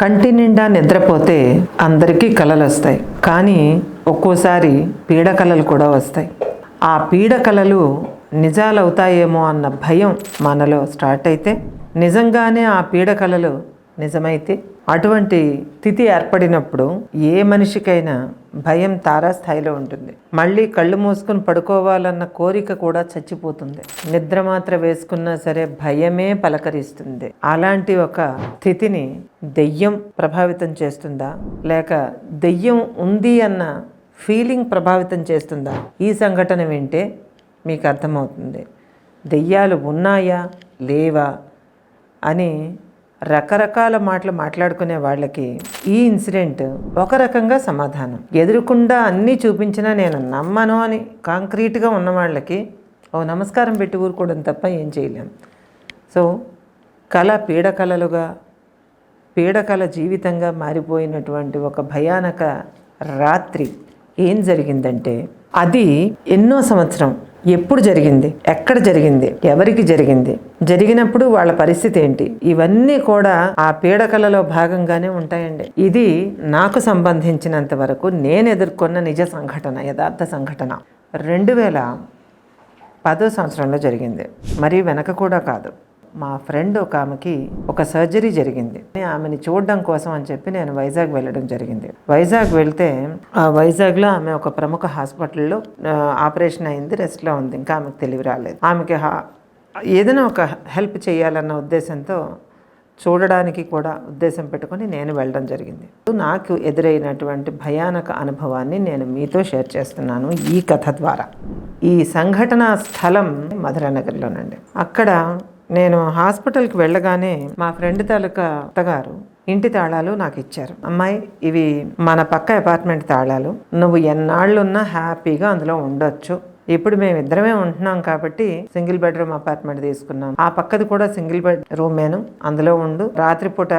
కంటి నిండా నిద్రపోతే అందరికీ కలలు వస్తాయి కానీ ఒక్కోసారి పీడ కలలు కూడా వస్తాయి. ఆ పీడ కలలు నిజాలవుతాయేమో అన్న భయం మనలో స్టార్ట్ అయితే నిజంగానే ఆ పీడ కలలు నిజమైతే అటువంటి స్థితి ఏర్పడినప్పుడు ఏ మనిషికైనా భయం తారాస్థాయిలో ఉంటుంది. మళ్ళీ కళ్ళు మూసుకుని పడుకోవాలన్న కోరిక కూడా చచ్చిపోతుంది. నిద్ర మాత్ర వేసుకున్నా సరే భయమే పలకరిస్తుంది. అలాంటి ఒక స్థితిని దెయ్యం ప్రభావితం చేస్తుందా? లేక దెయ్యం ఉంది అన్న ఫీలింగ్ ప్రభావితం చేస్తుందా? ఈ సంఘటన వింటే మీకు అర్థమవుతుంది. దెయ్యాలు ఉన్నాయా? లేవా? అని రకరకాల మాటలు మాట్లాడుకునే వాళ్ళకి ఈ ఇన్సిడెంట్ ఒక రకంగా సమాధానం. ఎదురుకుండా అన్నీ చూపించినా నేను నమ్మను అని కాంక్రీట్గా ఉన్న వాళ్ళకి ఓ నమస్కారం పెట్టి ఊరుకోవడం తప్ప ఏం చేయలేం. సో కళ పీడకలలుగా పీడకల జీవితంగా మారిపోయినటువంటి ఒక భయానక రాత్రి ఏం జరిగిందంటే అది ఎన్నో సంవత్సరం ఎప్పుడు జరిగింది? ఎక్కడ జరిగింది? ఎవరికి జరిగింది? జరిగినప్పుడు వాళ్ళ పరిస్థితి ఏంటి? ఇవన్నీ కూడా ఆ పీడకలలో భాగంగానే ఉంటాయండి. ఇది నాకు సంబంధించినంత వరకు నేను ఎదుర్కొన్న నిజ సంఘటన యథార్థ సంఘటన. రెండు వేల పదో సంవత్సరంలో జరిగింది. మరి వెనక కూడా కాదు. మా ఫ్రెండ్ ఒక ఆమెకి ఒక సర్జరీ జరిగింది. ఆమెని చూడడం కోసం అని చెప్పి నేను వైజాగ్ వెళ్ళడం జరిగింది. వైజాగ్ వెళ్తే ఆ వైజాగ్లో ఆమె ఒక ప్రముఖ హాస్పిటల్లో ఆపరేషన్ అయింది రెస్ట్లో ఉంది. ఇంకా ఆమెకు తెలివి రాలేదు. ఆమెకి ఏదైనా ఒక హెల్ప్ చేయాలన్న ఉద్దేశంతో చూడడానికి కూడా ఉద్దేశం పెట్టుకొని నేను వెళ్ళడం జరిగింది. నాకు ఎదురైనటువంటి భయానక అనుభవాన్ని నేను మీతో షేర్ చేస్తున్నాను ఈ కథ ద్వారా. ఈ సంఘటన స్థలం మధురానగర్లోనండి. అక్కడ నేను హాస్పిటల్కి వెళ్ళగానే మా ఫ్రెండ్ తాలూకా అత్తగారు ఇంటి తాళాలు నాకు ఇచ్చారు. అమ్మాయి ఇవి మన పక్క అపార్ట్మెంట్ తాళాలు. నువ్వు ఎన్నాళ్ళున్నా హ్యాపీగా అందులో ఉండొచ్చు. ఇప్పుడు మేము ఇద్దరమే ఉంటున్నాం కాబట్టి సింగిల్ బెడ్రూమ్ అపార్ట్మెంట్ తీసుకున్నాం. ఆ పక్కది కూడా సింగిల్ బెడ్ రూమేను అందులో ఉండు. రాత్రిపూట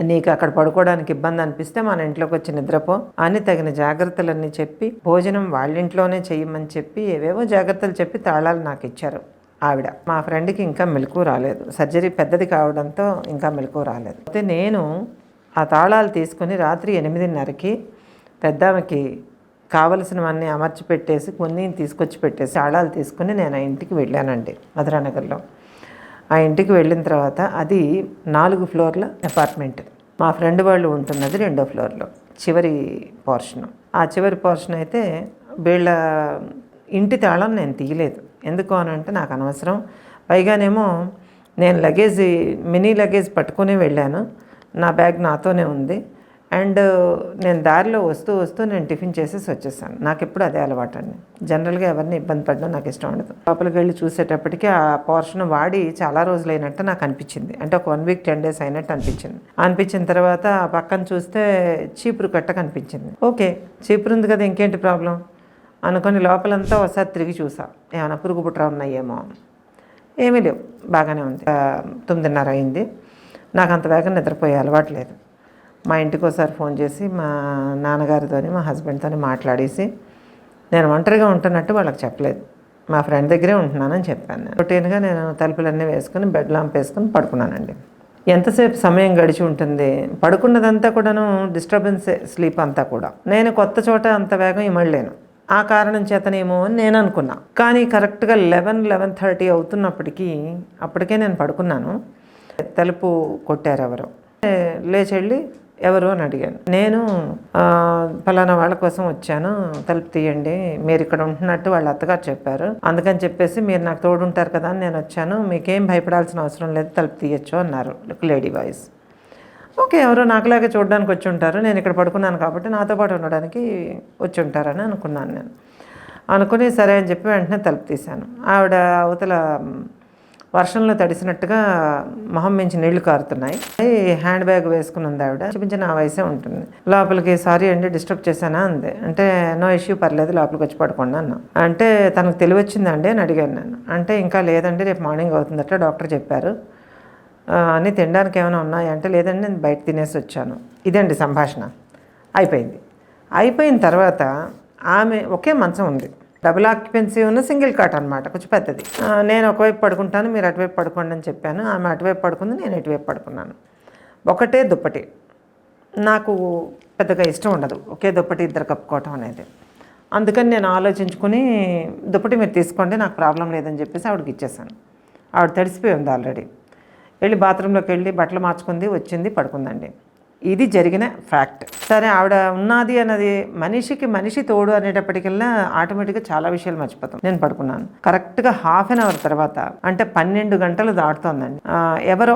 నీకు అక్కడ పడుకోవడానికి ఇబ్బంది అనిపిస్తే మన ఇంట్లోకి వచ్చి నిద్రపో. అని తగిన జాగ్రత్తలన్నీ చెప్పి భోజనం వాళ్ళ ఇంట్లోనే చెయ్యమని చెప్పి ఏవేవో జాగ్రత్తలు చెప్పి తాళాలు నాకు ఇచ్చారు. ఆవిడ. మా ఫ్రెండ్కి ఇంకా మెలకు రాలేదు. సర్జరీ పెద్దది కావడంతో ఇంకా మెలకు రాలేదు. అయితే నేను ఆ తాళాలు తీసుకుని రాత్రి ఎనిమిదిన్నరకి పెద్దామెకి కావలసినవన్నీ అమర్చి పెట్టేసి కొన్ని తీసుకొచ్చి పెట్టేసి తాళాలు తీసుకుని నేను ఆ ఇంటికి వెళ్ళానండి మధురానగర్లో ఆ ఇంటికి వెళ్ళిన తర్వాత అది నాలుగు ఫ్లోర్ల అపార్ట్మెంట్. మా ఫ్రెండ్ వాళ్ళు ఉంటున్నది రెండో ఫ్లోర్లో చివరి పోర్షన్. ఆ చివరి పోర్షన్ అయితే వీళ్ళ ఇంటి తాళం నేను తీయలేదు. ఎందుకు అని అంటే నాకు అనవసరం. పైగానేమో నేను లగేజ్ మినీ లగేజ్ పట్టుకుని వెళ్ళాను. నా బ్యాగ్ నాతోనే ఉంది. అండ్ నేను దారిలో వస్తూ వస్తూ నేను టిఫిన్ చేసేసి వచ్చేసాను. నాకు ఎప్పుడు అదే అలవాటు అండి జనరల్గా ఎవరిని ఇబ్బంది పడడం నాకు ఇష్టం ఉండదు. లోపలికి వెళ్ళి చూసేటప్పటికి ఆ పోర్షన్ వాడి చాలా రోజులు అయినట్టు నాకు అనిపించింది. అంటే ఒక వన్ వీక్ టెన్ డేస్ అయినట్టు అనిపించింది. అనిపించిన తర్వాత ఆ పక్కన చూస్తే చీపురు కట్ట కనిపించింది ఓకే చీపురు ఉంది కదా ఇంకేంటి ప్రాబ్లం? అనుకొని లోపలంతా ఒకసారి తిరిగి చూసా. ఏమైనా పురుగు పుట్ర ఉన్నాయేమో ఏమీ లేవు. బాగానే ఉంది. తొమ్మిదిన్నర అయింది. నాకు అంత వేగం నిద్రపోయే అలవాటు లేదు. మా ఇంటికి ఒకసారి ఫోన్ చేసి మా నాన్నగారితో మా హస్బెండ్తో మాట్లాడేసి నేను ఒంటరిగా ఉంటున్నట్టు వాళ్ళకి చెప్పలేదు. మా ఫ్రెండ్ దగ్గరే ఉంటున్నానని చెప్పాను నేను. రొటీన్గా నేను తలుపులన్నీ వేసుకుని బెడ్ లాంప్ వేసుకుని పడుకున్నానండి. ఎంతసేపు సమయం గడిచి ఉంటుంది? పడుకున్నదంతా కూడాను డిస్టర్బెన్సే స్లీప్ అంతా కూడా. నేను కొత్త చోట అంత వేగం ఇమడలేను. ఆ కారణం చేతనేమో అని నేను అనుకున్నా. కానీ కరెక్ట్గా లెవెన్ లెవెన్ థర్టీ అవుతున్నప్పటికీ అప్పటికే నేను పడుకున్నాను. తలుపు కొట్టారు ఎవరు లేచెళ్ళి ఎవరు అని అడిగాను. నేను ఫలానా వాళ్ళ కోసం వచ్చాను. తలుపు తీయండి మీరు ఇక్కడ ఉంటున్నట్టు వాళ్ళ అత్తగారు చెప్పారు. అందుకని చెప్పేసి మీరు నాకు తోడుంటారు కదా అని నేను వచ్చాను. మీకేం భయపడాల్సిన అవసరం లేదు తలుపు తీయచ్చు అన్నారు లేడీ వాయిస్. ఓకే ఎవరో నాకులాగే చూడడానికి వచ్చి ఉంటారు. నేను ఇక్కడ పడుకున్నాను కాబట్టి నాతో పాటు ఉండడానికి వచ్చి ఉంటారని అనుకున్నాను నేను. అనుకుని సరే అని చెప్పి వెంటనే తలుపు తీశాను. ఆవిడ అవతల వర్షంలో తడిసినట్టుగా మొహం మించి నీళ్ళు కారుతున్నాయి. హ్యాండ్ బ్యాగ్ వేసుకుని ఉంది ఆవిడ. చూపించి నా వయసే ఉంటుంది. లోపలికి సారీ అండి డిస్టర్బ్ చేశానా అంది. అంటే నో ఇష్యూ పర్లేదు లోపలికి వచ్చి పడుకోండి అన్న. అంటే తనకు తెలివచ్చిందండి అని అడిగాను నేను. అంటే ఇంకా లేదండి రేపు మార్నింగ్ అవుతుందట డాక్టర్ చెప్పారు. అన్నీ తినడానికి ఏమైనా ఉన్నాయా అంటే లేదండి నేను బయట తినేసి వచ్చాను. ఇదండి సంభాషణ. అయిపోయింది. అయిపోయిన తర్వాత ఆమె ఒకే మంచం ఉంది. డబుల్ ఆక్యుపెన్సీ ఉన్న సింగిల్ కాట్ అనమాట కొంచెం పెద్దది. నేను ఒకవైపు పడుకుంటాను మీరు అటువైపు పడుకోండి అని చెప్పాను. ఆమె అటువైపు పడుకుంది నేను ఇటువైపు పడుకున్నాను. ఒకటే దుప్పటి. నాకు పెద్దగా ఇష్టం ఉండదు. ఒకే దుప్పటి ఇద్దరు కప్పుకోవటం అనేది. అందుకని నేను ఆలోచించుకుని దుప్పటి మీరు తీసుకోండి నాకు ప్రాబ్లం లేదని చెప్పేసి ఆవిడకి ఇచ్చేసాను ఆవిడ తడిసిపోయి ఉంది ఆల్రెడీ. వెళ్ళి బాత్రూంలోకి వెళ్ళి బట్టలు మార్చుకుంది వచ్చింది పడుకుందండి. ఇది జరిగిన ఫ్యాక్ట్. సరే ఆవిడ ఉన్నది అన్నది మనిషికి మనిషి తోడు అనేటప్పటికల్లా ఆటోమేటిక్గా చాలా విషయాలు మర్చిపోతాం. నేను పడుకున్నాను. కరెక్ట్గా హాఫ్ అన్ అవర్ తర్వాత అంటే పన్నెండు గంటలు దాటుతోందండి. ఎవరో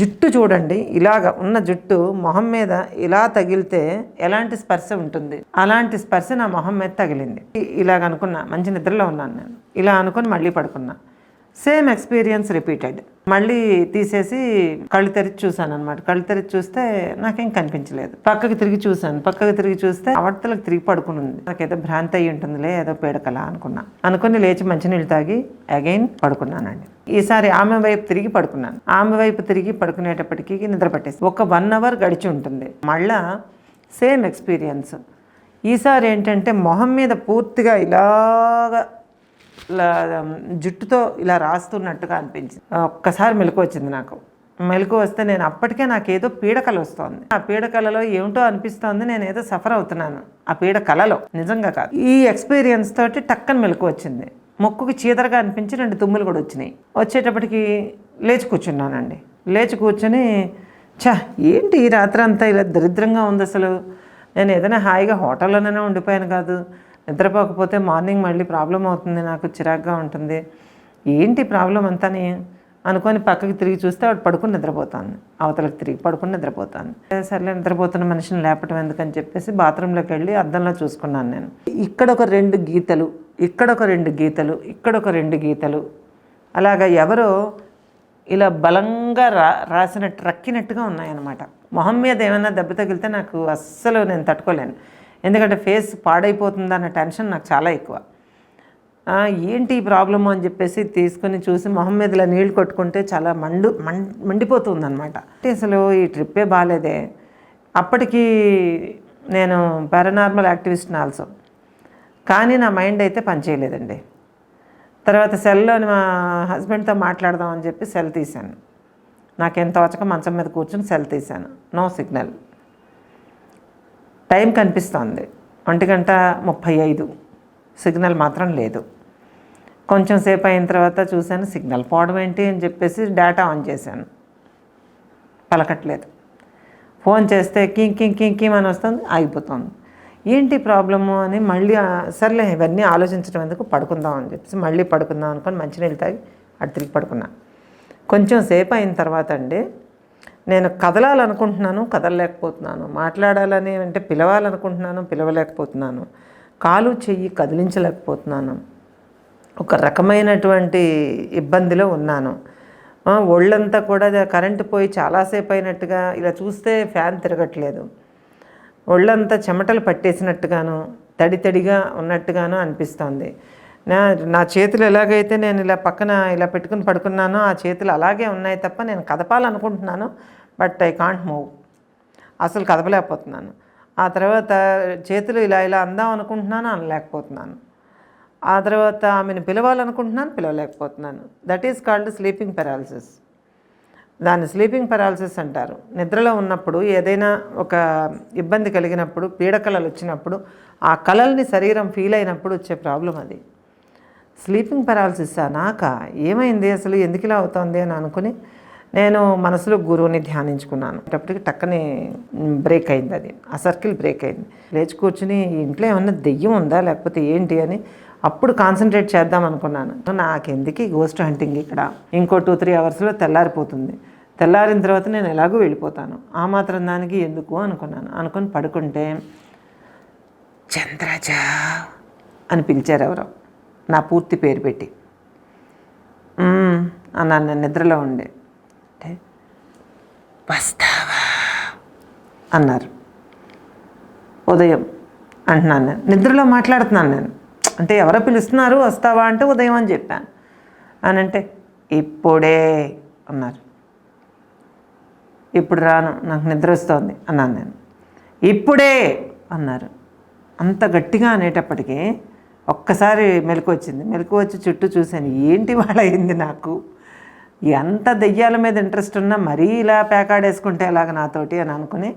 జుట్టు చూడండి. ఇలాగ ఉన్న జుట్టు మొహం మీద ఇలా తగిలితే ఎలాంటి స్పర్శ ఉంటుంది? అలాంటి స్పర్శ నా మొహం మీద తగిలింది. ఇలాగ అనుకున్నా మంచి నిద్రలో ఉన్నాను నేను. ఇలా అనుకుని మళ్ళీ పడుకున్నా. Same experience repeated. మళ్ళీ తీసేసి కళ్ళు తెరిచి చూశాను అనమాట కళ్ళు తెరిచి చూస్తే నాకేం కనిపించలేదు. పక్కకి తిరిగి చూశాను. పక్కకి తిరిగి చూస్తే అవతలకు తిరిగి పడుకుని ఉంది నాకేదో భ్రాంతి అయ్యి ఉంటుందిలే ఏదో పీడకలా అనుకున్నా. అనుకుని లేచి మంచినీళ్ళు తాగి అగైన్ పడుకున్నానండి. ఈసారి ఆమె వైపు తిరిగి పడుకున్నాను. ఆమె వైపు తిరిగి పడుకునేటప్పటికి నిద్ర పట్టేసి ఒక వన్ అవర్ గడిచి ఉంటుంది. మళ్ళా సేమ్ ఎక్స్పీరియన్స్. ఈసారి ఏంటంటే మొహం మీద పూర్తిగా ఇలాగా జుట్టుతో ఇలా రాస్తున్నట్టుగా అనిపించింది. ఒక్కసారి మెలకు వచ్చింది నాకు. మెలకు వస్తే నేను అప్పటికే నాకు ఏదో పీడకల వస్తోంది. ఆ పీడకలలో ఏమిటో అనిపిస్తోంది నేను ఏదో సఫర్ అవుతున్నాను. ఆ పీడ కలలో నిజంగా కాదు. ఈ ఎక్స్పీరియన్స్ తోటి టక్కన మెలకు వచ్చింది. మొక్కుకి చీదరగా అనిపించి రెండు తుమ్ములు కూడా వచ్చినాయి. వచ్చేటప్పటికి లేచి కూర్చున్నానండి. లేచి కూర్చొని చా ఏంటి ఈ రాత్రి అంతా ఇలా దరిద్రంగా ఉంది అసలు? నేను ఏదైనా హాయిగా హోటల్లోనే ఉండిపోయాను కాదు. నిద్రపోకపోతే మార్నింగ్ మళ్ళీ ప్రాబ్లం అవుతుంది నాకు చిరాగ్గా ఉంటుంది. ఏంటి ప్రాబ్లం అంతని? అనుకొని పక్కకి తిరిగి చూస్తే ఆవిడ పడుకుని నిద్రపోతాను. అవతలకి తిరిగి పడుకుని నిద్రపోతాను. సర్లే నిద్రపోతున్న మనిషిని లేపటం ఎందుకని చెప్పేసి బాత్రూంలోకి వెళ్ళి అద్దంలో చూసుకున్నాను నేను. ఇక్కడ ఒక రెండు గీతలు ఇక్కడ ఒక రెండు గీతలు ఇక్కడ ఒక రెండు గీతలు. అలాగా ఎవరో ఇలా బలంగా రా రాసినట్టు రక్కినట్టుగా ఉన్నాయన్నమాట. మొహం మీద ఏమైనా దెబ్బ తగిలితే నాకు అస్సలు నేను తట్టుకోలేను. ఎందుకంటే ఫేస్ పాడైపోతుందన్న టెన్షన్ నాకు చాలా ఎక్కువ. ఏంటి ఈ ప్రాబ్లము అని చెప్పేసి తీసుకుని చూసి మొహం మీదలో నీళ్ళు నీళ్ళు కొట్టుకుంటే చాలా మండు మం మండిపోతుంది అనమాట అసలు ఈ ట్రిప్పే బాగాలేదే అప్పటికి నేను పారానార్మల్ యాక్టివిస్ట్ని ఆల్సో కానీ నా మైండ్ అయితే పనిచేయలేదండి తర్వాత సెల్లోని మా హస్బెండ్తో మాట్లాడదాం అని చెప్పి సెల్ తీశాను. నాకేం తోచక మంచం మీద కూర్చొని సెల్ తీశాను. No signal. టైం కనిపిస్తోంది. ఒంటి గంట ముప్పై ఐదు. సిగ్నల్ మాత్రం లేదు. కొంచెం సేపు అయిన తర్వాత చూశాను సిగ్నల్ పోవడం ఏంటి అని చెప్పేసి డేటా ఆన్ చేశాను. పలకట్లేదు. ఫోన్ చేస్తే కింగ్ కింగ్ కింగ్ కింగ్ అని వస్తుంది ఆగిపోతుంది. ఏంటి ప్రాబ్లము అని మళ్ళీ సర్లే ఇవన్నీ ఆలోచించడం ఎందుకు? పడుకుందాం అని చెప్పేసి మళ్ళీ పడుకుందాం అనుకొని మంచినీళ్ళు తాగి అటు తిరిగి పడుకున్నా. కొంచెం సేపు అయిన తర్వాత అండి నేను కదలాలనుకుంటున్నాను కదలలేకపోతున్నాను. మాట్లాడాలని అంటే పిలవాలనుకుంటున్నాను పిలవలేకపోతున్నాను. కాలు చెయ్యి కదిలించలేకపోతున్నాను. ఒక రకమైనటువంటి ఇబ్బందిలో ఉన్నాను. ఒళ్ళంతా కూడా కరెంటు పోయి చాలాసేపు అయినట్టుగా ఇలా చూస్తే ఫ్యాన్ తిరగట్లేదు. ఒళ్ళంతా చెమటలు పట్టేసినట్టుగాను తడి తడిగా ఉన్నట్టుగాను అనిపిస్తోంది. నా నా చేతులు ఎలాగైతే నేను ఇలా పక్కన ఇలా పెట్టుకుని పడుకున్నానో ఆ చేతులు అలాగే ఉన్నాయి తప్ప నేను కదపాలనుకుంటున్నాను బట్ ఐ కాంట్ మూవ్. అసలు కదపలేకపోతున్నాను. ఆ తర్వాత చేతులు ఇలా ఇలా అందాం అనుకుంటున్నాను అనలేకపోతున్నాను. ఆ తర్వాత ఆమెను పిలవాలనుకుంటున్నాను పిలవలేకపోతున్నాను. That is called sleeping paralysis దాన్ని స్లీపింగ్ పెరాలసిస్ అంటారు. నిద్రలో ఉన్నప్పుడు ఏదైనా ఒక ఇబ్బంది కలిగినప్పుడు పీడకలలు వచ్చినప్పుడు ఆ కలల్ని శరీరం ఫీల్ అయినప్పుడు వచ్చే ప్రాబ్లం అది. స్లీపింగ్ పెరాలసిస్ నాక ఏమైంది అసలు? ఎందుకు ఇలా అవుతోంది అని అనుకుని నేను మనసులో గురువుని ధ్యానించుకున్నాను. అప్పటికి టక్కని బ్రేక్ అయింది అది. ఆ సర్కిల్ బ్రేక్ అయింది. లేచి కూర్చుని ఇంట్లో ఏమన్నా దెయ్యం ఉందా? లేకపోతే ఏంటి అని అప్పుడు కాన్సన్ట్రేట్ చేద్దాం అనుకున్నాను. నాకెందుకు గోస్ట్ హంటింగ్ ఇక్కడ? ఇంకో టూ త్రీ అవర్స్లో తెల్లారిపోతుంది. తెల్లారిన తర్వాత నేను ఎలాగో వెళ్ళిపోతాను. ఆ మాత్రం దానికి ఎందుకు అనుకున్నాను. అనుకుని పడుకుంటే చంద్రజ అని పిలిచారు ఎవరో. నా పూర్తి పేరు పెట్టి. "మ్మ్" అన్నాను నేను నిద్రలో ఉండే. అంటే వస్తావా? అన్నారు. ఉదయం అంటున్నాను నేను. నిద్రలో మాట్లాడుతున్నాను నేను. అంటే ఎవరో పిలుస్తున్నారు వస్తావా అంటే ఉదయం అని చెప్పాను. అని అంటే ఇప్పుడే అన్నారు. ఇప్పుడు రాను నాకు నిద్ర వస్తోంది అన్నాను నేను. ఇప్పుడే అన్నారు. అంత గట్టిగా అనేటప్పటికీ ఒక్కసారి మెలకు వచ్చింది. మెలకు వచ్చి చుట్టూ చూశాను. ఏంటి వాళ్ళయింది నాకు? ఎంత దెయ్యాల మీద ఇంట్రెస్ట్ ఉన్నా మరీ ఇలా పేకాడేసుకుంటే ఎలాగ నాతోటి అని అనుకుని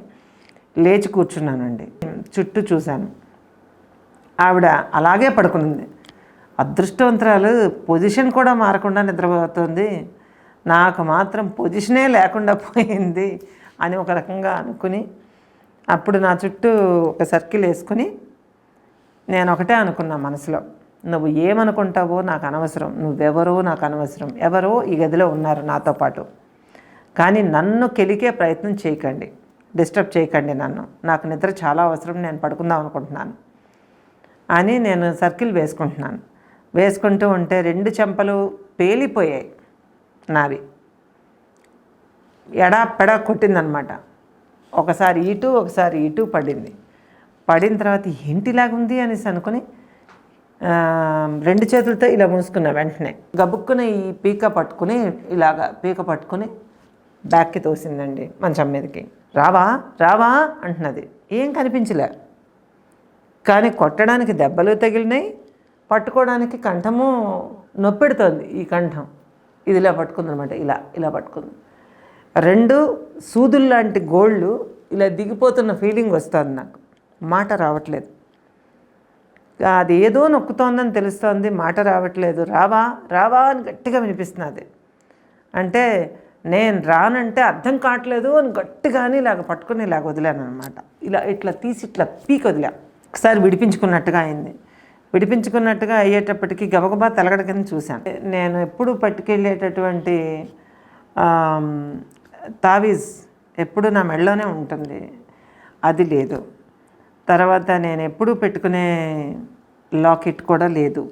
లేచి కూర్చున్నానండి. చుట్టూ చూశాను. ఆవిడ అలాగే పడుకునింది. అదృష్టవంతురాలు పొజిషన్ కూడా మారకుండా నిద్రపోతుంది. నాకు మాత్రం పొజిషనే లేకుండా పోయింది అని ఒక రకంగా అనుకుని అప్పుడు నా చుట్టూ ఒక సర్కిల్ వేసుకుని నేను ఒకటే అనుకున్నా మనసులో. నువ్వు ఏమనుకుంటావో నాకు అనవసరం. నువ్వెవరో నాకు అనవసరం. ఎవరో ఈ గదిలో ఉన్నారు నాతో పాటు. కానీ నన్ను కెలికే ప్రయత్నం చేయకండి. డిస్టర్బ్ చేయకండి నన్ను. నాకు నిద్ర చాలా అవసరం. నేను పడుకుందాం అనుకుంటున్నాను. అని నేను సర్కిల్ వేసుకుంటున్నాను. వేసుకుంటూ ఉంటే రెండు చెంపలు పేలిపోయాయి నావి. ఎడా కొట్టిందనమాట. ఒకసారి ఇటు ఒకసారి ఇటు పడింది. పడిన తర్వాత ఏంటిలాగుంది అనేసి అనుకుని రెండు చేతులతో ఇలా మూసుకున్నా వెంటనే గబుక్కున ఈ పీక పట్టుకుని ఇలాగా పీక పట్టుకుని బ్యాక్కి తోసిందండి మంచం మీదకి. రావా రావా అంటున్నది. ఏం కనిపించలే. కానీ కొట్టడానికి దెబ్బలు తగిలినాయి పట్టుకోవడానికి కంఠము నొప్పెడుతోంది ఈ కంఠం. ఇది ఇలా పట్టుకుందనమాట ఇలా ఇలా పట్టుకుంది. రెండు సూదులు లాంటి గోళ్ళు ఇలా దిగిపోతున్న ఫీలింగ్ వస్తుంది నాకు. మాట రావట్లేదు. అది ఏదో నొక్కుతోందని తెలుస్తోంది మాట రావట్లేదు. రావా రావా అని గట్టిగా వినిపిస్తున్నది. అంటే నేను రానంటే అర్థం కావట్లేదు అని గట్టిగాని ఇలాగ పట్టుకుని ఇలాగ వదిలాను అనమాట ఇలా ఇట్లా తీసి ఇట్లా పీక్ వదిలా. ఒకసారి విడిపించుకున్నట్టుగా అయింది. విడిపించుకున్నట్టుగా అయ్యేటప్పటికి గబగబా తలగడ కింద చూశాను. నేను ఎప్పుడు పట్టుకెళ్ళేటటువంటి తావీజ్ ఎప్పుడు నా మెడలోనే ఉంటుంది. అది లేదు. తర్వాత నేను ఎప్పుడూ పెట్టుకునే లాకెట్ కూడా లేదు.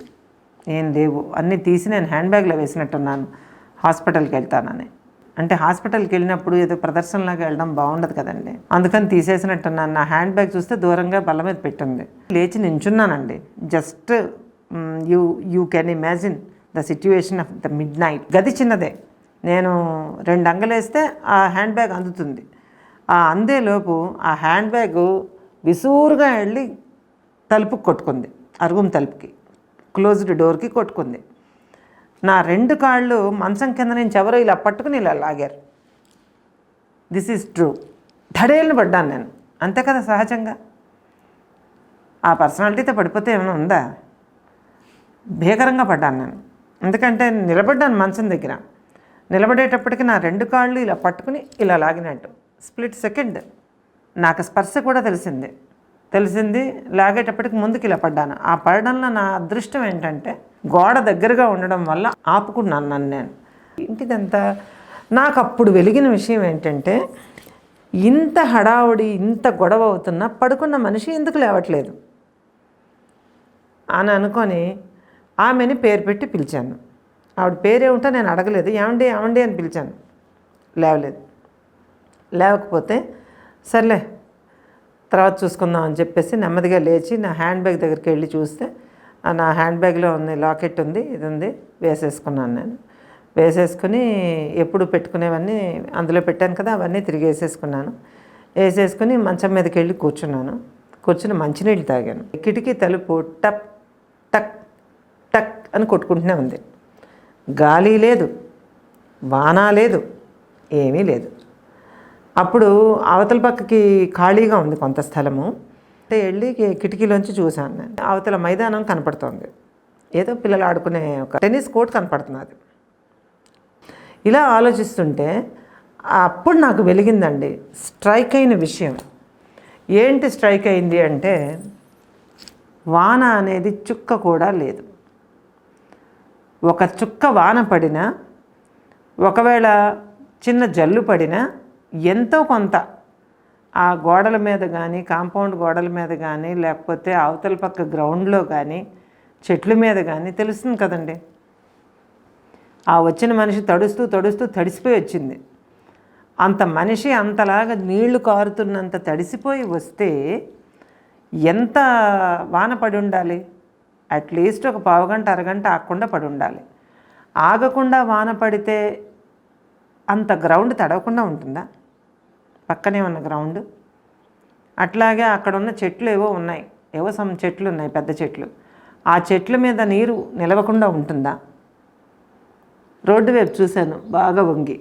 ఏం లేవు. అన్నీ తీసి నేను హ్యాండ్ బ్యాగ్లో వేసినట్టున్నాను. హాస్పిటల్కి వెళ్తానని. అంటే హాస్పిటల్కి వెళ్ళినప్పుడు ఏదో ప్రదర్శనలాగా వెళ్ళడం బాగుండదు కదండి. అందుకని తీసేసినట్టున్నాను. నా హ్యాండ్ బ్యాగ్ చూస్తే దూరంగా బల్ల మీద పెట్టింది. లేచి నించున్నానండి. Just you you can imagine the situation of the midnight. గది చిన్నదే. నేను రెండు అంగలేస్తే ఆ హ్యాండ్ బ్యాగ్ అందుతుంది. ఆ అందేలోపు ఆ హ్యాండ్ బ్యాగ్ విసూరుగా వెళ్ళి తలుపు కొట్టుకుంది. అరుగుం తలుపుకి క్లోజ్డ్ డోర్కి కొట్టుకుంది. నా రెండు కాళ్ళు మంచం కింద నుంచి ఎవరో ఇలా పట్టుకుని ఇలా లాగారు. దిస్ ఈజ్ ట్రూ ధడేళ్ళని పడ్డాను నేను. అంతే కదా సహజంగా? ఆ పర్సనాలిటీతో పడిపోతే ఏమైనా ఉందా? భీకరంగా పడ్డాను నేను. ఎందుకంటే నిలబడ్డాను మంచం దగ్గర. నిలబడేటప్పటికి నా రెండు కాళ్ళు ఇలా పట్టుకుని ఇలా లాగినట్టు. స్ప్లిట్ సెకండ్ నాకు స్పర్శ కూడా తెలిసింది. తెలిసింది లాగేటప్పటికి ముందుకు ఇలా పడ్డాను. ఆ పడడంలో నా అదృష్టం ఏంటంటే గోడ దగ్గరగా ఉండడం వల్ల ఆపుకున్నాను నన్ను నేను. ఇంటిదంతా నాకు అప్పుడు వెలిగిన విషయం ఏంటంటే ఇంత హడావుడి ఇంత గొడవ అవుతున్నా పడుకున్న మనిషి ఎందుకు లేవట్లేదు? అని అనుకొని ఆమెని పేరు పెట్టి పిలిచాను. ఆవిడ పేరేమిటో నేను అడగలేదు. ఏమండి ఏమండి అని పిలిచాను. లేవలేదు. లేవకపోతే సర్లే తర్వాత చూసుకుందాం అని చెప్పేసి నెమ్మదిగా లేచి నా హ్యాండ్ బ్యాగ్ దగ్గరికి వెళ్ళి చూస్తే ఆ నా హ్యాండ్ బ్యాగ్లో ఉంది లాకెట్ ఉంది ఇది ఉంది వేసేసుకున్నాను నేను. వేసేసుకుని ఎప్పుడు పెట్టుకునేవన్నీ అందులో పెట్టాను కదా అవన్నీ తిరిగి వేసేసుకున్నాను. వేసేసుకుని మంచం మీదకి వెళ్ళి కూర్చున్నాను. కూర్చుని మంచినీళ్ళు తాగాను. కిటికీ తలుపు టప్ టక్ టక్ అని కొట్టుకుంటూనే ఉంది. గాలి లేదు వాన లేదు ఏమీ లేదు. అప్పుడు అవతల పక్కకి ఖాళీగా ఉంది కొంత స్థలము. అంటే వెళ్ళి కిటికీలోంచి చూశాను నేను. అవతల మైదానం కనపడుతోంది. ఏదో పిల్లలు ఆడుకునే ఒక టెన్నిస్ కోర్ట్ కనపడుతున్నది. ఇలా ఆలోచిస్తుంటే అప్పుడు నాకు వెలిగిందండి స్ట్రైక్ అయిన విషయం. ఏంటి స్ట్రైక్ అయింది అంటే వాన అనేది చుక్క కూడా లేదు. ఒక చుక్క వాన పడినా ఒకవేళ చిన్న జల్లు పడినా ఎంతో కొంత ఆ గోడల మీద కానీ కాంపౌండ్ గోడల మీద కానీ లేకపోతే అవతల పక్క గ్రౌండ్లో కానీ చెట్ల మీద కానీ తెలుస్తుంది కదండి. ఆ వచ్చిన మనిషి తడుస్తూ తడుస్తూ తడిసిపోయి వచ్చింది. అంత మనిషి అంతలాగా నీళ్ళు కారుతున్నంత తడిసిపోయి వస్తే ఎంత వాన పడి ఉండాలి? అట్లీస్ట్ ఒక పావుగంట అరగంట ఆగకుండా పడి ఉండాలి. ఆగకుండా వాన పడితే అంత గ్రౌండ్ తడవకుండా ఉంటుందా? పక్కనే ఉన్న గ్రౌండ్. అట్లాగే అక్కడ ఉన్న చెట్లు ఏవో ఉన్నాయి. ఏవో సమ్ చెట్లు ఉన్నాయి పెద్ద చెట్లు. ఆ చెట్ల మీద నీరు నిలవకుండా ఉంటుందా? రోడ్డు వైపు చూశాను బాగా వంగి.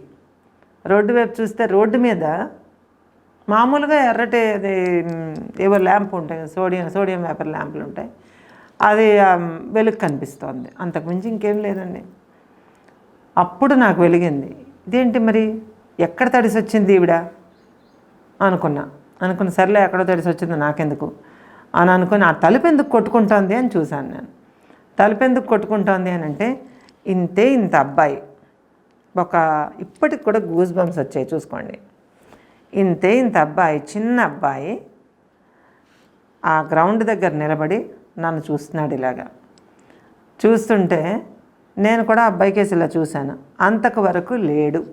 రోడ్డు వైపు చూస్తే రోడ్డు మీద మామూలుగా ఎర్రటి అది ఏవో ల్యాంప్ ఉంటాయి సోడియం సోడియం వేపర్ ల్యాంపులు ఉంటాయి. అది వెలుగు కనిపిస్తోంది. అంతకుమించి ఇంకేం లేదండి. అప్పుడు నాకు వెలిగింది. ఇదేంటి మరి? ఎక్కడ తడిసి వచ్చింది ఈవిడ? అనుకున్నా. అనుకున్న సర్లే ఎక్కడో తెలిసి వచ్చింది నాకెందుకు? అని అనుకుని ఆ తలుపు ఎందుకు కొట్టుకుంటోంది అని చూశాను నేను. తలుపు ఎందుకు కొట్టుకుంటోంది అని అంటే ఇంతే ఇంత అబ్బాయి. ఒక ఇప్పటికి కూడా గూస్ బంప్స్ వచ్చాయి చూసుకోండి. ఇంతే ఇంత అబ్బాయి చిన్న అబ్బాయి ఆ గ్రౌండ్ దగ్గర నిలబడి నన్ను చూస్తున్నాడు ఇలాగా. చూస్తుంటే నేను కూడా అబ్బాయి కేసు ఇలా చూశాను. అంతకు వరకు లేడు.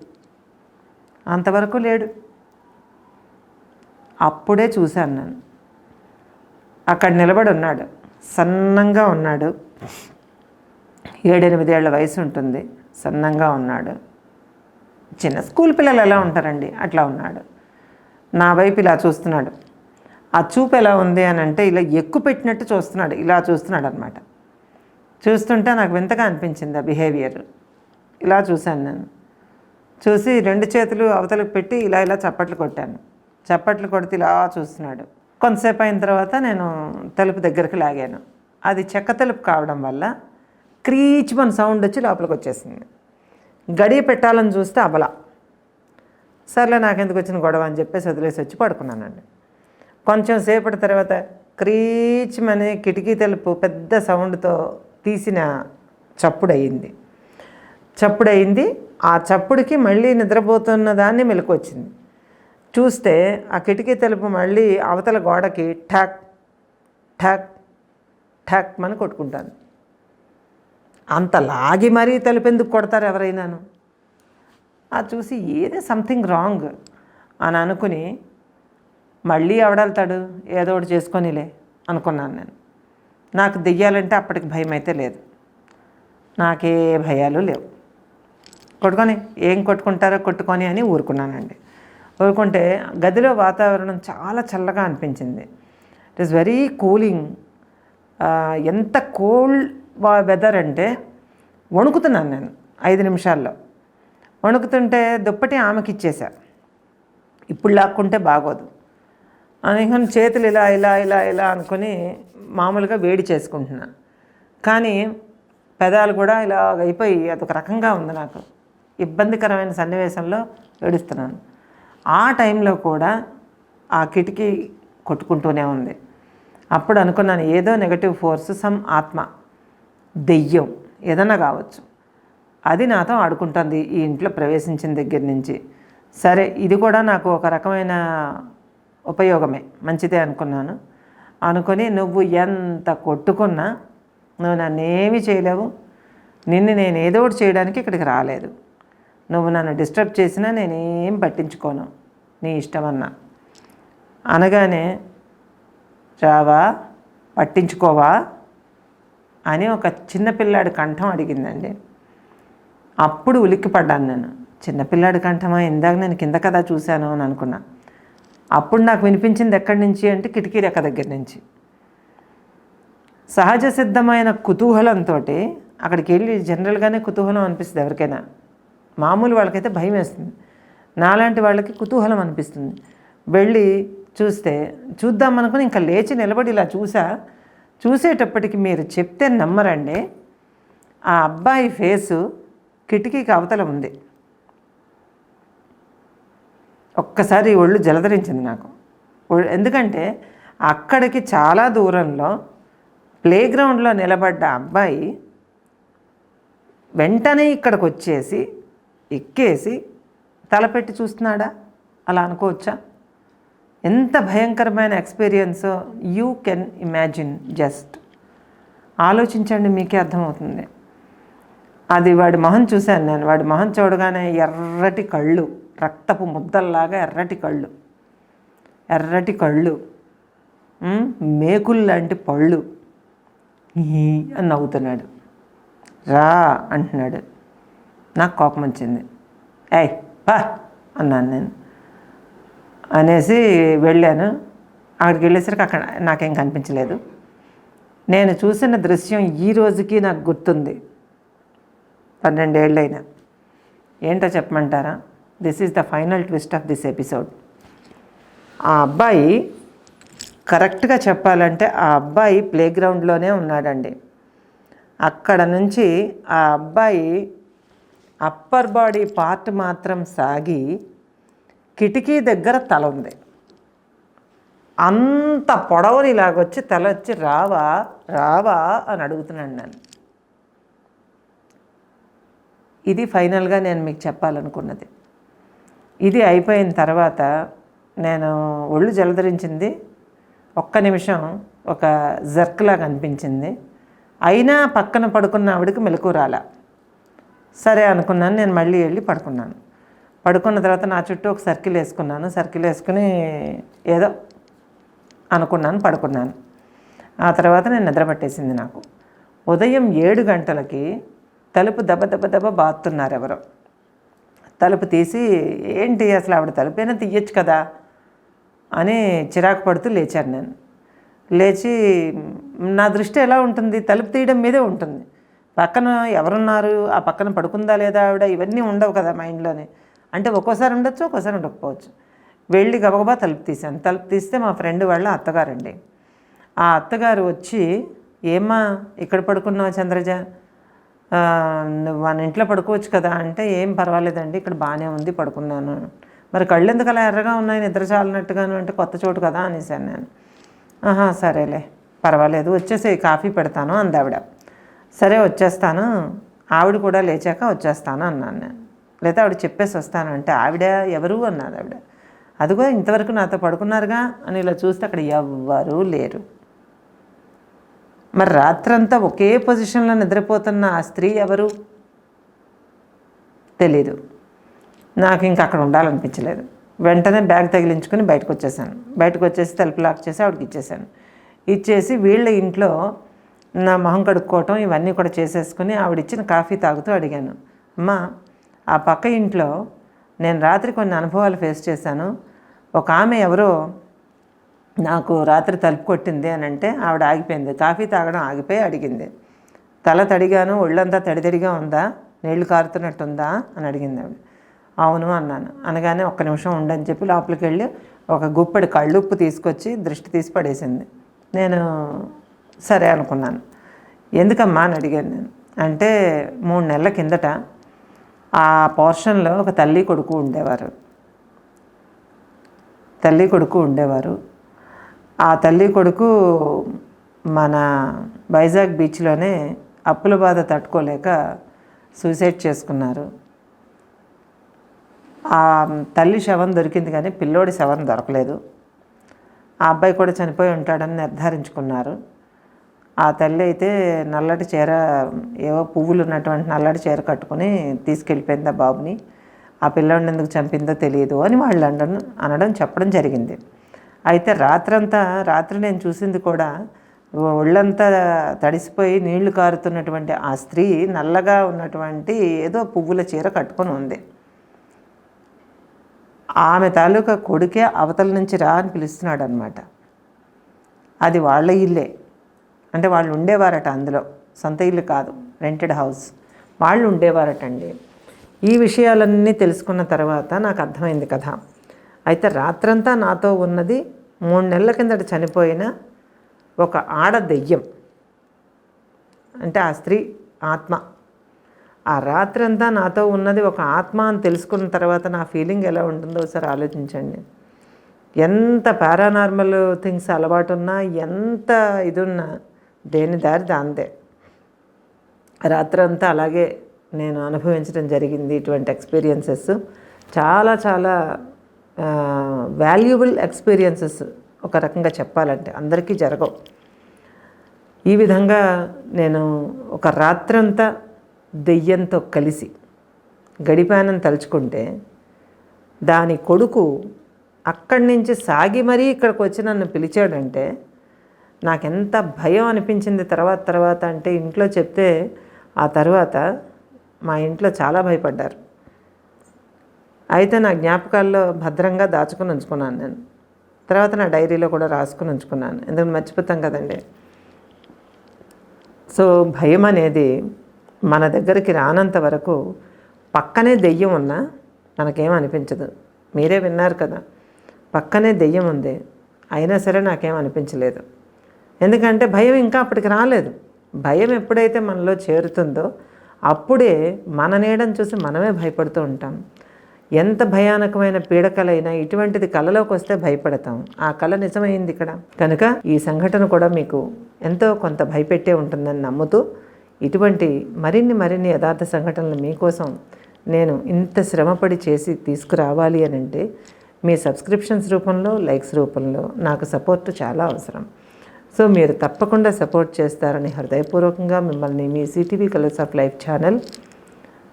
అంతవరకు లేడు. అప్పుడే చూశాను నేను. అక్కడ నిలబడి ఉన్నాడు. సన్నంగా ఉన్నాడు. ఏడెనిమిదేళ్ళ వయసు ఉంటుంది. సన్నంగా ఉన్నాడు. చిన్న స్కూల్ పిల్లలు ఎలా ఉంటారండి? అట్లా ఉన్నాడు. నా వైపు ఇలా చూస్తున్నాడు. ఆ చూపు ఎలా ఉంది అని అంటే ఇలా ఎక్కువ పెట్టినట్టు చూస్తున్నాడు. ఇలా చూస్తున్నాడు అనమాట చూస్తుంటే నాకు వింతగా అనిపించింది ఆ బిహేవియర్. ఇలా చూశాను నేను. చూసి రెండు చేతులు అవతలకు పెట్టి ఇలా ఇలా చప్పట్లు కొట్టాను. చప్పట్లు కొడితే ఇలా చూస్తున్నాడు. కొంతసేపు అయిన తర్వాత నేను తలుపు దగ్గరికి లాగాను. అది చెక్క తలుపు కావడం వల్ల క్రీచ్ మన సౌండ్ వచ్చి లోపలికి వచ్చేసింది. గడియ పెట్టాలని చూస్తే అబల సర్లే నాకెందుకు వచ్చిన గొడవ అని చెప్పేసి వదిలేసి వచ్చి పడుకున్నానండి. కొంచెం సేపటి తర్వాత క్రీచ్మని కిటికీ తలుపు పెద్ద సౌండ్తో తీసిన చప్పుడు అయింది చప్పుడు అయింది ఆ చప్పుడుకి మళ్ళీ నిద్రపోతున్న దాన్ని మెలకు వచ్చింది. చూస్తే ఆ కిటికీ తలుపు మళ్ళీ అవతల గోడకి ఠాక్ ఠాక్ ఠాక్ అని కొట్టుకుంటాను అంత లాగి మరీ తలుపు ఎందుకు కొడతారు ఎవరైనాను? అది చూసి ఏది సంథింగ్ రాంగ్ అని అనుకుని మళ్ళీ ఎవడెళ్తాడు? ఏదో ఒకటి చేసుకొనిలే అనుకున్నాను నేను. నాకు దెయ్యాలంటే అప్పటికి భయం అయితే లేదు. నాకే భయాలు లేవు. కొట్టుకొని ఏం కొట్టుకుంటారో కొట్టుకొని అని ఊరుకున్నానండి. కోరుకుంటే గదిలో వాతావరణం చాలా చల్లగా అనిపించింది. ఇట్ ఈస్ వెరీ కూలింగ్ ఎంత కోల్డ్ వెదర్ అంటే వణుకుతున్నాను నేను ఐదు నిమిషాల్లో. వణుకుతుంటే దుప్పటి ఆమెకి ఇచ్చేసా. ఇప్పుడు లాక్కుంటే బాగోదు. అనుకుని చేతులు ఇలా ఇలా ఇలా ఇలా అనుకొని మామూలుగా వేడి చేసుకుంటున్నా. కానీ పెదాలు కూడా ఇలా అయిపోయి అదొక రకంగా ఉంది నాకు. ఇబ్బందికరమైన సన్నివేశంలో ఏడుస్తున్నాను. ఆ టైంలో కూడా ఆ కిటికీ కొట్టుకుంటూనే ఉంది. అప్పుడు అనుకున్నాను ఏదో నెగటివ్ ఫోర్స్ సమ్ ఆత్మ దెయ్యం ఏదన్నా కావచ్చు. అది నాతో ఆడుకుంటుంది ఈ ఇంట్లో ప్రవేశించిన దగ్గర నుంచి. సరే ఇది కూడా నాకు ఒక రకమైన ఉపయోగమే. మంచిదే అనుకున్నాను. అనుకొని నువ్వు ఎంత కొట్టుకున్నా నువ్వు నన్నేమి చేయలేవు. నిన్ను నేను ఏదో ఒకటి చేయడానికి ఇక్కడికి రాలేదు. నువ్వు నన్ను డిస్టర్బ్ చేసినా నేనేం పట్టించుకోను. నీ ఇష్టమన్నా. అనగానే రావా పట్టించుకోవా? అని ఒక చిన్నపిల్లాడి కంఠం అడిగిందండి. అప్పుడు ఉలిక్కిపడ్డాను నేను. చిన్నపిల్లాడి కంఠమా? ఇందాక నేను కింద కదా చూశాను అని అనుకున్నా. అప్పుడు నాకు వినిపించింది ఎక్కడి నుంచి అంటే కిటికీ రెక్క దగ్గర నుంచి. సహజ సిద్ధమైన కుతూహలంతో అక్కడికి వెళ్ళి జనరల్గానే కుతూహలం అనిపిస్తుంది ఎవరికైనా. మామూలు వాళ్ళకైతే భయం వేస్తుంది. నాలాంటి వాళ్ళకి కుతూహలం అనిపిస్తుంది. వెళ్ళి చూస్తే చూద్దాం అనుకుని ఇంకా లేచి నిలబడి ఇలా చూసా. చూసేటప్పటికి మీరు చెప్తే నమ్మరండి. ఆ అబ్బాయి ఫేసు కిటికీకి అవతల ఉంది. ఒక్కసారి ఒళ్ళు జలధరించింది నాకు. ఎందుకంటే అక్కడికి చాలా దూరంలో ప్లే గ్రౌండ్లో నిలబడ్డ అబ్బాయి వెంటనే ఇక్కడికి వచ్చేసి ఎక్కేసి తలపెట్టి చూస్తున్నాడా? అలా అనుకోవచ్చా? ఎంత భయంకరమైన experience you can imagine just. ఆలోచించండి మీకే అర్థమవుతుంది. అది వాడి మొహం చూశాను నేను. వాడి మొహం చూడగానే ఎర్రటి కళ్ళు రక్తపు ముద్దల్లాగా ఎర్రటి కళ్ళు. ఎర్రటి కళ్ళు. మేకులు లాంటి పళ్ళు. ఈ అని నవ్వుతున్నాడు. రా అంటున్నాడు. నాకు కోపం వచ్చింది. ఏయ్ పా అన్నాను నేను. అనేసి వెళ్ళాను. అక్కడికి వెళ్ళేసరికి అక్కడ నాకేం కనిపించలేదు. నేను చూసిన దృశ్యం ఈ రోజుకి నాకు గుర్తుంది. పన్నెండేళ్ళైనా. ఏంటో చెప్పమంటారా? This is the final twist of this episode ఆ అబ్బాయి కరెక్ట్గా చెప్పాలంటే ఆ అబ్బాయి ప్లేగ్రౌండ్లోనే ఉన్నాడండి. అక్కడ నుంచి ఆ అబ్బాయి అప్పర్ బాడీ పార్ట్ మాత్రం సాగి కిటికీ దగ్గర తల ఉంది. అంత పొడవని ఇలాగొచ్చి తల వచ్చి రావా రావా అని అడుగుతున్నాను నేను. ఇది ఫైనల్గా నేను మీకు చెప్పాలనుకున్నది. ఇది అయిపోయిన తర్వాత నేను ఒళ్ళు జలధరించింది. ఒక్క నిమిషం ఒక జర్క్లాగా అనిపించింది. అయినా పక్కన పడుకున్న ఆవిడకి మెలకు రాలా సరే అనుకున్నాను నేను మళ్ళీ వెళ్ళి పడుకున్నాను. పడుకున్న తర్వాత నా చుట్టూ ఒక సర్కిల్ వేసుకున్నాను. సర్కిల్ వేసుకుని ఏదో అనుకున్నాను పడుకున్నాను. ఆ తర్వాత నేను నిద్ర పట్టేసింది నాకు. ఉదయం ఏడు గంటలకి తలుపు దెబ్బ దెబ్బ దెబ్బ బాతున్నారు ఎవరో. తలుపు తీసి ఏంటి అసలు ఆవిడ తలుపైనా తీయచ్చు కదా? అని చిరాకు పడుతూ లేచాను నేను. లేచి నా దృష్టి ఎలా ఉంటుంది? తలుపు తీయడం మీదే ఉంటుంది. పక్కన ఎవరున్నారు? ఆ పక్కన పడుకుందా లేదా ఆవిడ? ఇవన్నీ ఉండవు కదా మైండ్లోనే. అంటే ఒక్కోసారి ఉండొచ్చు ఒక్కోసారి ఉండకపోవచ్చు. వెళ్ళి గబగబా తలుపు తీశాను. తలుపు తీస్తే మా ఫ్రెండ్ వాళ్ళ అత్తగారండి. ఆ అత్తగారు వచ్చి ఏమ్మా ఇక్కడ పడుకున్నావు చంద్రజ? మన ఇంట్లో పడుకోవచ్చు కదా అంటే ఏం పర్వాలేదండి ఇక్కడ బాగానే ఉంది పడుకున్నాను. మరి కళ్ళు ఎందుకు అలా ఎర్రగా ఉన్నాయి నిద్ర చాలినట్టుగాను అంటే కొత్త చోటు కదా అనేసాను నేను. ఆహా సరేలే పర్వాలేదు వచ్చేసి కాఫీ పెడతాను అందావిడ సరే వచ్చేస్తాను. ఆవిడ కూడా లేచాక వచ్చేస్తాను అన్నాను నేను. లేదా ఆవిడ చెప్పేసి వస్తాను అంటే ఆవిడ ఎవరు అన్నది ఆవిడ. అదిగో ఇంతవరకు నాతో పడుకున్నారుగా అని ఇలా చూస్తే అక్కడ ఎవ్వరూ లేరు. మరి రాత్రంతా ఒకే పొజిషన్లో నిద్రపోతున్న ఆ స్త్రీ ఎవరు? తెలీదు. నాకు ఇంకా అక్కడ ఉండాలనిపించలేదు. వెంటనే బ్యాగ్ తగిలించుకుని బయటకు వచ్చేసాను. బయటకు వచ్చేసి తలుపు లాక్ చేసి ఆవిడకి ఇచ్చేసాను. ఇచ్చేసి వీళ్ళ ఇంట్లో నా మొహం కడుక్కోవటం ఇవన్నీ కూడా చేసేసుకుని ఆవిడ ఇచ్చిన కాఫీ తాగుతూ అడిగాను. అమ్మా ఆ పక్క ఇంట్లో నేను రాత్రి కొన్ని అనుభవాలు ఫేస్ చేశాను. ఒక ఆమె ఎవరో నాకు రాత్రి తలుపు కొట్టింది అని అంటే ఆవిడ ఆగిపోయింది. కాఫీ తాగడం ఆగిపోయి అడిగింది. తల తడిగాను ఒళ్ళంతా తడి తడిగా ఉందా? నీళ్ళు కారుతున్నట్టుందా? అని అడిగింది ఆవిడ. అవును అన్నాను. అనగానే ఒక్క నిమిషం ఉండని చెప్పి లోపలికి వెళ్ళి ఒక గుప్పెడు కళ్ళుప్పు తీసుకొచ్చి దృష్టి తీసి పడేసింది. నేను సరే అనుకున్నాను. ఎందుకమ్మా అని అడిగాను నేను. అంటే మూడు నెలల కిందట ఆ పోర్షన్లో ఒక తల్లి కొడుకు ఉండేవారు. తల్లి కొడుకు ఉండేవారు. ఆ తల్లి కొడుకు మన వైజాగ్ బీచ్లోనే అప్పుల బాధ తట్టుకోలేక సూసైడ్ చేసుకున్నారు. ఆ తల్లి శవం దొరికింది కానీ పిల్లోడి శవం దొరకలేదు. ఆ అబ్బాయి కూడా చనిపోయి ఉంటాడని నిర్ధారించుకున్నారు. ఆ తల్లి అయితే నల్లటి చీర ఏవో పువ్వులు ఉన్నటువంటి నల్లటి చీర కట్టుకుని తీసుకెళ్ళిపోయింది ఆ బాబుని. ఆ పిల్లోడిని ఎందుకు చంపిందో తెలియదు అని వాళ్ళు అనడం అనడం చెప్పడం జరిగింది. అయితే రాత్రంతా రాత్రి నేను చూసింది కూడా ఒళ్ళంతా తడిసిపోయి నీళ్ళు కారుతున్నటువంటి ఆ స్త్రీ నల్లగా ఉన్నటువంటి ఏదో పువ్వుల చీర కట్టుకొని ఉంది. ఆమె తాలూకా కొడుకే అవతల నుంచి రా అని పిలుస్తున్నాడు అనమాట అది వాళ్ళ ఇల్లే. అంటే వాళ్ళు ఉండేవారట అందులో. సొంత ఇల్లు కాదు రెంటెడ్ హౌస్ వాళ్ళు ఉండేవారటండి. ఈ విషయాలన్నీ తెలుసుకున్న తర్వాత నాకు అర్థమైంది కథ. అయితే రాత్రంతా నాతో ఉన్నది మూడు నెలల కిందట చనిపోయిన ఒక ఆడ దెయ్యం. అంటే ఆ స్త్రీ ఆత్మ. ఆ రాత్రంతా నాతో ఉన్నది ఒక ఆత్మ అని తెలుసుకున్న తర్వాత నా ఫీలింగ్ ఎలా ఉంటుందో ఒకసారి ఆలోచించండి. ఎంత పారానార్మల్ థింగ్స్ అలవాటు ఉన్నా ఎంత ఇది ఉన్నా దేని దారి దాందే రాత్రంతా అలాగే నేను అనుభవించడం జరిగింది ఇటువంటి ఎక్స్పీరియన్సెస్ చాలా చాలా వాల్యుబుల్ ఎక్స్పీరియన్సెస్ ఒక రకంగా చెప్పాలంటే అందరికీ జరగవు. ఈ విధంగా నేను ఒక రాత్రంతా దెయ్యంతో కలిసి గడిపానని తలుచుకుంటే దాని కొడుకు అక్కడి నుంచి సాగి మరీ ఇక్కడికి వచ్చి నన్ను పిలిచాడంటే నాకెంత భయం అనిపించింది తర్వాత తర్వాత అంటే ఇంట్లో చెప్తే ఆ తర్వాత మా ఇంట్లో చాలా భయపడ్డారు. అయితే నా జ్ఞాపకాల్లో భద్రంగా దాచుకుని ఉంచుకున్నాను నేను. తర్వాత నా డైరీలో కూడా రాసుకుని ఉంచుకున్నాను. ఎందుకంటే మర్చిపోతాం కదండి. సో భయం అనేది మన దగ్గరికి రానంత వరకు పక్కనే దెయ్యం ఉన్నా మనకేం అనిపించదు. మీరే విన్నారు కదా. పక్కనే దెయ్యం ఉంది. అయినా సరే నాకేం అనిపించలేదు. ఎందుకంటే భయం ఇంకా అప్పటికి రాలేదు. భయం ఎప్పుడైతే మనలో చేరుతుందో అప్పుడే మన నీడని చూసి మనమే భయపడుతూ ఉంటాం. ఎంత భయానకమైన పీడకలైనా ఇటువంటిది కళలోకి వస్తే భయపడతాం. ఆ కళ నిజమైంది ఇక్కడ. కనుక ఈ సంఘటన కూడా మీకు ఎంతో కొంత భయపెట్టే ఉంటుందని నమ్ముతూ ఇటువంటి మరిన్ని మరిన్ని యథార్థ సంఘటనలు మీకోసం నేను ఇంత శ్రమపడి చేసి తీసుకురావాలి అని అంటే మీ సబ్స్క్రిప్షన్స్ రూపంలో లైక్స్ రూపంలో నాకు సపోర్ట్ చాలా అవసరం. సో మీరు తప్పకుండా సపోర్ట్ చేస్తారని హృదయపూర్వకంగా మిమ్మల్ని మీ CTV colours of life channel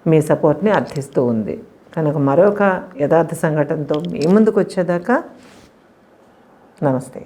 మీ సపోర్ట్ని అర్థిస్తూ ఉంది. కనుక మరొక యథార్థ సంఘటనతో మీ ముందుకు వచ్చేదాకా నమస్తే.